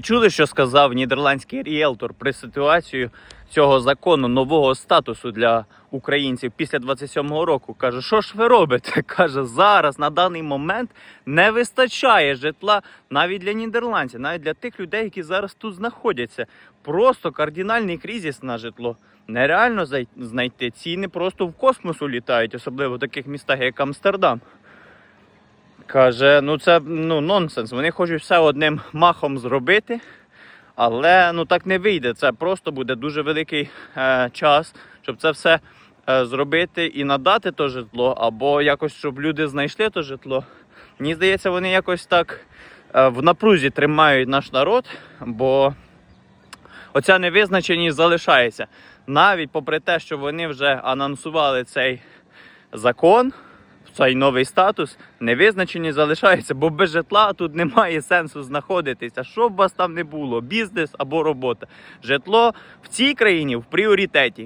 Чули, що сказав нідерландський ріелтор при ситуацію цього закону нового статусу для українців після 27-го року? Каже, що ж ви робите? Каже, зараз на даний момент не вистачає житла навіть для нідерландців, навіть для тих людей, які зараз тут знаходяться. Просто кардинальний кризис на житло. Нереально знайти. Ціни просто в космос улітають, особливо в таких містах, як Амстердам. Каже, ну це ну, нонсенс. Вони хочуть все одним махом зробити, але ну так не вийде. Це просто буде дуже великий е, час, щоб це все е, зробити і надати то житло, або якось, щоб люди знайшли то житло. Мені здається, вони якось так е, в напрузі тримають наш народ, бо оця невизначеність залишається. Навіть попри те, що вони вже анонсували цей закон, цей новий статус, невизначені залишається, бо без житла тут немає сенсу знаходитися. Що б вас там не було, бізнес або робота. Житло в цій країні в пріоритеті.